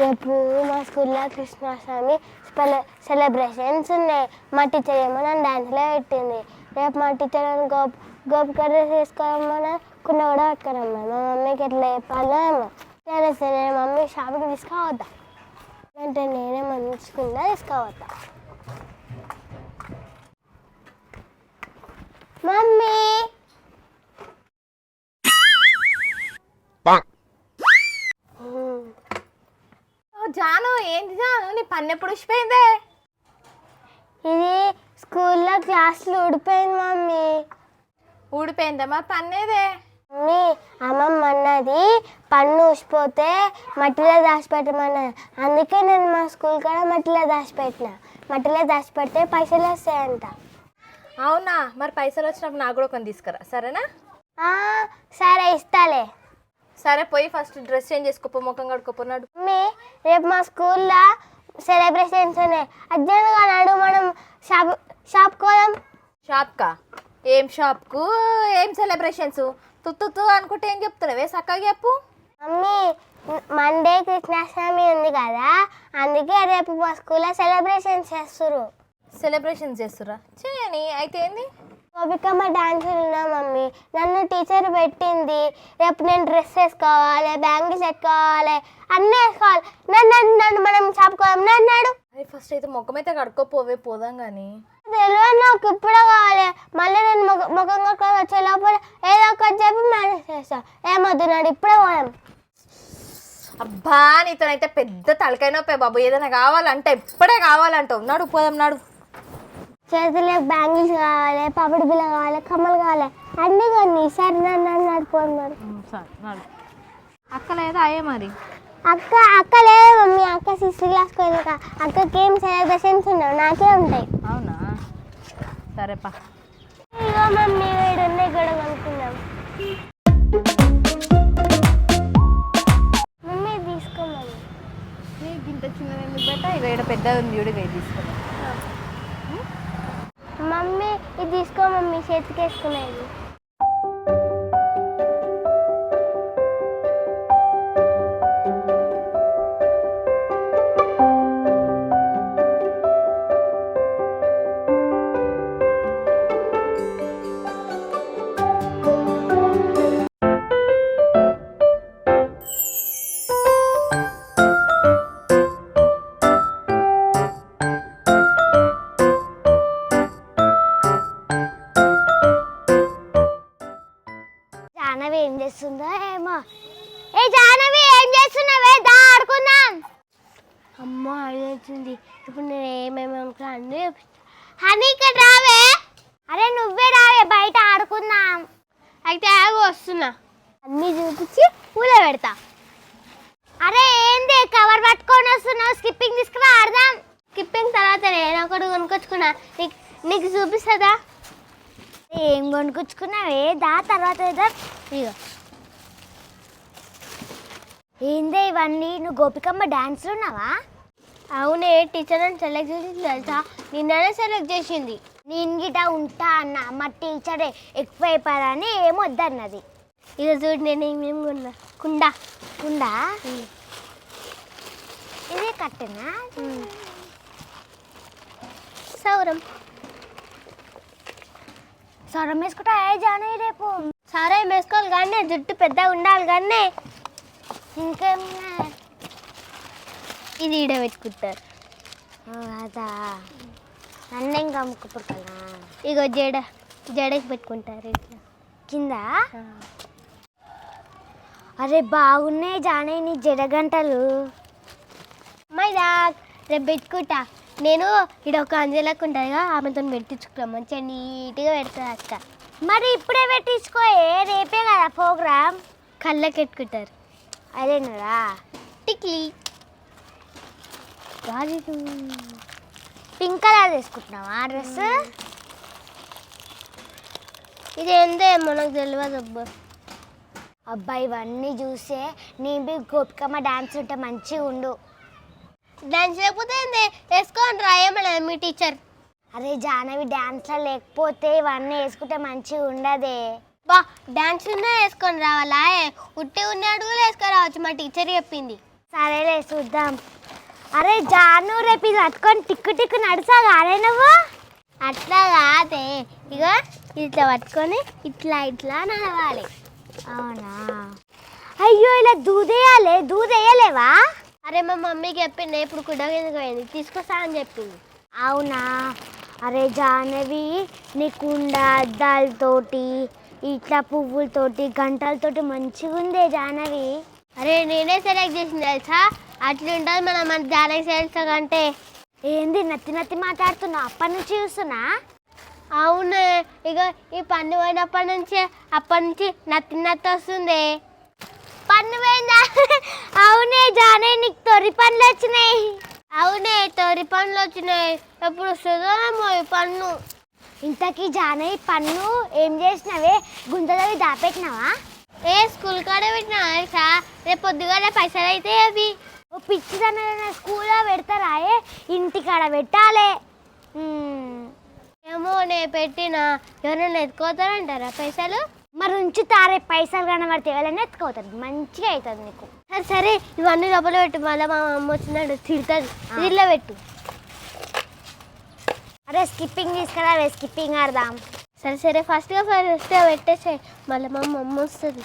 రేపు మా స్కూల్లో కృష్ణాష్టమి సెల సెలబ్రేషన్స్ ఉన్నాయి మా టీచర్ ఏమో నన్ను డాన్స్లో పెట్టింది. రేపు మా టీచర్ నన్ను గోప్ గోపిక డ్రెస్ వేసుకోరమ్మని కుండ కూడా పట్టుకురమ్మా మా మమ్మీకి ఎట్లా చెప్పాలో ఏమో. సరే సరే మమ్మీ షాప్కి తీసుకోవద్దా అంటే నేనే మంచుకుందా తీసుకోవద్దా మమ్మీ! ఏంటి జాను? నీ పన్ను ఎప్పుడు ఉసిపోయిందే ఇది స్కూల్లో క్లాస్లో ఊడిపోయింది మమ్మీ. ఊడిపోయిందా మా పన్నేదే? మమ్మీ అమ్మమ్మ అన్నది పన్ను ఊసిపోతే మట్టిలో దాచిపెట్టమన్నది అందుకే నేను మా స్కూల్ కాడ మట్టిలో దాచిపెట్టిన. మట్టిలో దాచిపెడితే పైసలు వస్తాయంట. అవునా? మరి పైసలు వచ్చినప్పుడు నాకు కూడా కొన్ని తీసుకురా. సరేనా? సరే ఇస్తాలే. సరే పోయి ఫస్ట్ డ్రెస్ చేంజ్ చేసుకోపో ముఖం కడుక్కోపోన్నాడు మమ్మీ రేపు మా స్కూల్లో సెలబ్రేషన్స్ ఉన్నాయి. అర్జెంట్గా నాడు మనం షాప్ షాప్కి పోదాం. షాప్కా? ఏం షాప్కు? ఏం సెలబ్రేషన్స్ తుత్తు అనుకుంటే ఏం చెప్తున్నావే? చక్కగా చెప్పు. మమ్మీ మండే కృష్ణాష్టమి ఉంది కదా అందుకే రేపు మా స్కూల్లో సెలబ్రేషన్స్ చేస్తారు సెలబ్రేషన్స్ చేస్తురా చేయని అయితే ఏంది? గోపికమ్మ డాన్స్ ఉన్నా మమ్మీ. నన్ను టీచర్ పెట్టింది. రేపు నేను డ్రెస్ వేసుకోవాలి బ్యాంగిల్స్ వేసుకోవాలి అన్నీ వేసుకోవాలి. నన్ను నన్ను నన్ను మనం చెప్పుకోవాలి నన్నాడు అరే ఫస్ట్ అయితే ముఖం అయితే కడుక్కోపోవే పోదాం కానీ తెలియదు నాకు ఇప్పుడే కావాలి. మళ్ళీ నేను ముఖ కట్టుకొని వచ్చే లోపల ఏదో ఒకటి చెప్పి మేనేజ్ చేస్తా. ఏమొద్దు నాడు ఇప్పుడే పోయాం అబ్బా నీతోనైతే పెద్ద తలకాయ నొప్పే బాబు. ఏదైనా కావాలంటే ఇప్పుడే కావాలంటావు. నడు పోదాం నడు. చేతులకు బ్యాంగిల్స్ కావాలి పపడి బిల్ల కావాలి కమ్మలు కావాలి. అన్నీ కొన్ని. సరే నన్ను నన్ను పోయినాడు సరే నడు అక్క లేదా అయ్యే మరి? అక్క అక్క లేదు మమ్మీ. అక్క సిక్స్త్ క్లాస్ పోయినాక అక్కకి ఏం సెలబ్రేషన్స్ ఉండవు నాకే ఉంటాయి. అవునా? సరేపా. ఇగో మమ్మీ వీడు ఉన్నాయి కూడా కొనుక్కుందాం మమ్మీ తీసుకో మమ్మీ. ఇంత చిన్నది ఎందుకు బెట్ట ఇక ఇక్కడ పెద్దది ఉంది చూడు ఇక తీసుకో. మమ్మీ ఇది తీసుకో మమ్మీ చేతికి వేసుకునేది జానవి ఏం చేస్తుందో ఏమో. ఏ జానవి ఏం చేస్తున్నావే? దా ఆడుకుందాం. అమ్మ అడిగింది ఇప్పుడు నేను ఏమేమి అన్నీ హనీ ఇక్కడ రావే. అరే నువ్వే రావే బయట ఆడుకుందాం. అయితే ఆగు వస్తున్నా. అన్నీ చూపించి పూల పెడతా. అరే ఏంది? కవర్ పట్టుకొని వస్తున్నావు. స్కిప్పింగ్ తీసుకురా ఆడదాం. స్కిప్పింగ్ తర్వాత నేను ఒకటి కొనుక్కొచ్చుకున్నా. నీకు నీకు చూపిస్తుందా? ఏం కొనుక్కొచ్చుకున్నావే? దా తర్వాత ఏదో ఇగో ఏందే ఇవన్నీ? నువ్వు గోపికమ్మ డాన్స్లో ఉన్నావా? అవునే టీచర్ అని సెలెక్ట్ చేసి తెలుసా? నిన్ననే సెలెక్ట్ చేసింది. నేను గిట ఉంటా అన్న మా టీచరే ఎక్కువ అయిపోయారని ఏమొద్దన్నది ఇక చూడు నేను ఏమేమి కొన్నా? కుండ. కుండ? ఇదే కట్టెనా? సౌరం. సొరం వేసుకుంటా ఏ జానే రేపు. సరే వేసుకోవాలి కానీ జుట్టు పెద్దగా ఉండాలి కానీ ఇంకేం ఇది ఈడ పెట్టుకుంటారు. అదా. నన్ను ఇంకా అమ్ముకుంటారా ఇగో జడ జడకి పెట్టుకుంటారు ఇట్లా. కింద? అరే బాగున్నాయి జానే నీ జడగంటలు మైదా రేపు పెట్టుకుంటా. నేను ఇక్కడ ఒక అంజలకు ఉంటుంది ఆమెతో పెట్టించుకున్నాం మంచిగా నీట్గా పెడుతుంది అక్క. మరి ఇప్పుడే పెట్టించుకోయే రేపే కదా ప్రోగ్రామ్ కళ్ళకి పెట్టుకుంటారు అదేనరా టిక్లీ పింక్ కలర్ తీసుకుంటున్నావా డ్రెస్? ఇది ఏందే మనకు తెలియదు అబ్బా. అబ్బా ఇవన్నీ చూసే నీ బి గోపికమ్మ డాన్స్ ఉంటే మంచిగా ఉండు. డాన్స్ లేకపోతే వేసుకొని రాయమలేదు మీ టీచర్ అరే జానవి డాన్స్లో లేకపోతే ఇవన్నీ వేసుకుంటే మంచిగా ఉండదే. బా డాన్స్ వేసుకొని రావాలా ఉట్టి ఉన్నాడు వేసుకొని రావచ్చు మా టీచర్ చెప్పింది. సరేలే చూద్దాం. అరే జాను రేపు ఇది పట్టుకొని టిక్కు టిక్కు నడుసా కాదే నువ్వు? అట్లా కాదే. ఇక ఇట్లా పట్టుకొని ఇట్లా ఇట్లా నడవాలి. అవునా? అయ్యో ఇలా దూదేయాలే దూదేయలేవా? అరే మా మమ్మీకి చెప్పింది ఇప్పుడు కుడ్డ కిందకి పోయింది. తీసుకొస్తా అని చెప్పింది. అవునా? అరే జాహ్నవి నీ కుండ అద్దాలతోటి ఇట్లా పువ్వులతోటి గంటలతోటి మంచిగా ఉందే జాహ్నవి. అరే నేనే సెలెక్ట్ చేసింది తెలుసా? అట్లా ఉంటుంది మన మన జానకి సెలెక్ట్ కంటే. ఏంది నత్తి నత్తి మాట్లాడుతున్నావు అప్పటి నుంచి చూస్తున్నా? అవును ఇక ఈ పన్ను పోయినప్పటి నుంచి అప్పటి నుంచి నత్తి నత్తి వస్తుంది. పన్ను పోయిందా? అవునే జానే నీకు తొరి పనులు వచ్చినాయి. అవునే తొరి పనులు వచ్చినాయి. ఎప్పుడు వస్తుందో ఈ పన్ను. ఇంతకీ జానే పన్ను ఏం చేసినావే? గుంతలవి దాపెట్టినావా? ఏ స్కూల్ కాడే పెట్టినా తెలుసా? రేపు పొద్దుగానే పైసలు అయితే అవి. ఓ పిచ్చిదన్న స్కూల్లో పెడతారా ఏ? ఇంటికాడ పెట్టాలి. ఏమో నే పెట్టిన. ఎవరైనా ఎత్తుకోతారంటారా పైసలు? మరి ఉంచుతారే పైసలు కనబడితే ఎవరైనా ఎత్తుకోతారు. మంచిగా అవుతుంది నీకు. సరే సరే ఇవన్నీ లోపల పెట్టు మళ్ళీ మా అమ్మ వచ్చినాడు తిడుతుంది. దీనిలో పెట్టు. అరే స్కిప్పింగ్ తీసుకురావే స్కిప్పింగ్ ఆడదాం. సరే సరే ఫస్ట్గా ఫస్ట్ పెట్టేసే మళ్ళీ మా అమ్మ వస్తుంది.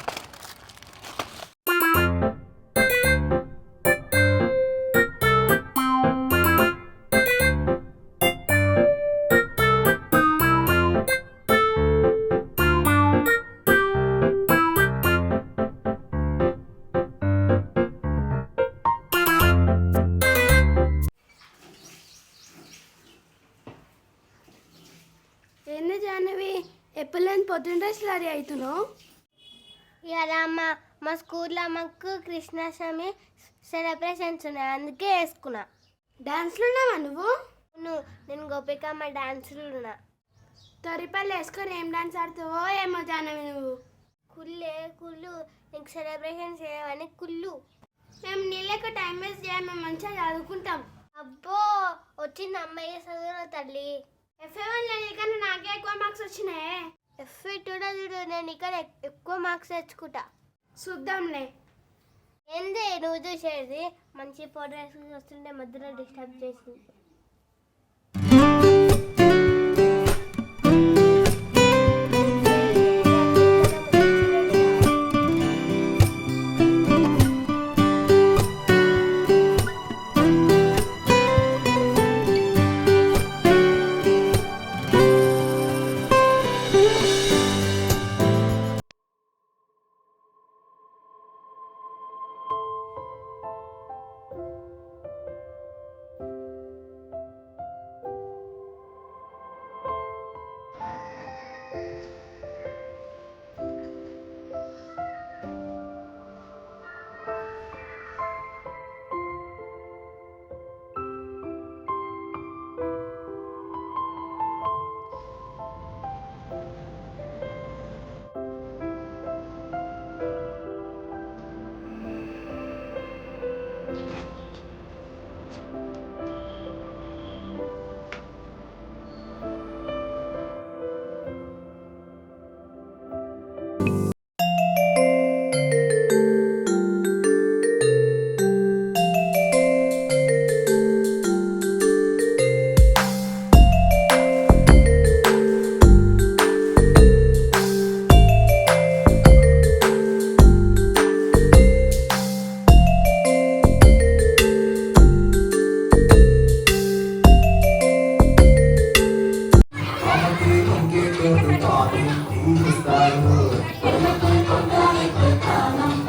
ఎప్పుడైనా పొద్దున్న డ్రెస్ రెడీ అవుతున్నావు? ఇవాళ అమ్మ మా స్కూల్లో మాకు కృష్ణాష్టమి సెలబ్రేషన్స్ ఉన్నాయి అందుకే వేసుకున్నా. డాన్స్లో ఉన్నావా నువ్వు? నువ్వు నేను గోపికమ్మ డాన్సులు ఉన్నా. తొరిపల్లి వేసుకొని ఏం డాన్స్ ఆడుతావో ఏమో జాహ్నవి నువ్వు. కుల్లే కుళ్ళు నీకు సెలబ్రేషన్ చేయమని కుళ్ళు. మేము నీళ్ళకి టైం వేస్ట్ చేయాలి మేము మంచిగా చదువుకుంటాం. అబ్బో వచ్చింది అమ్మాయి చదువున తల్లి. ఎఫ్ఏ వన్ నాకే ఎక్కువ చూడ నేను ఇక్కడ ఎక్- ఎక్కువ మార్క్స్ తెచ్చుకుంటా. చూద్దాంలే. ఏంది నువ్వు చూసేది? మంచి ఫోటో వస్తుంటే మధ్యలో డిస్టర్బ్ చేసింది. Thank you.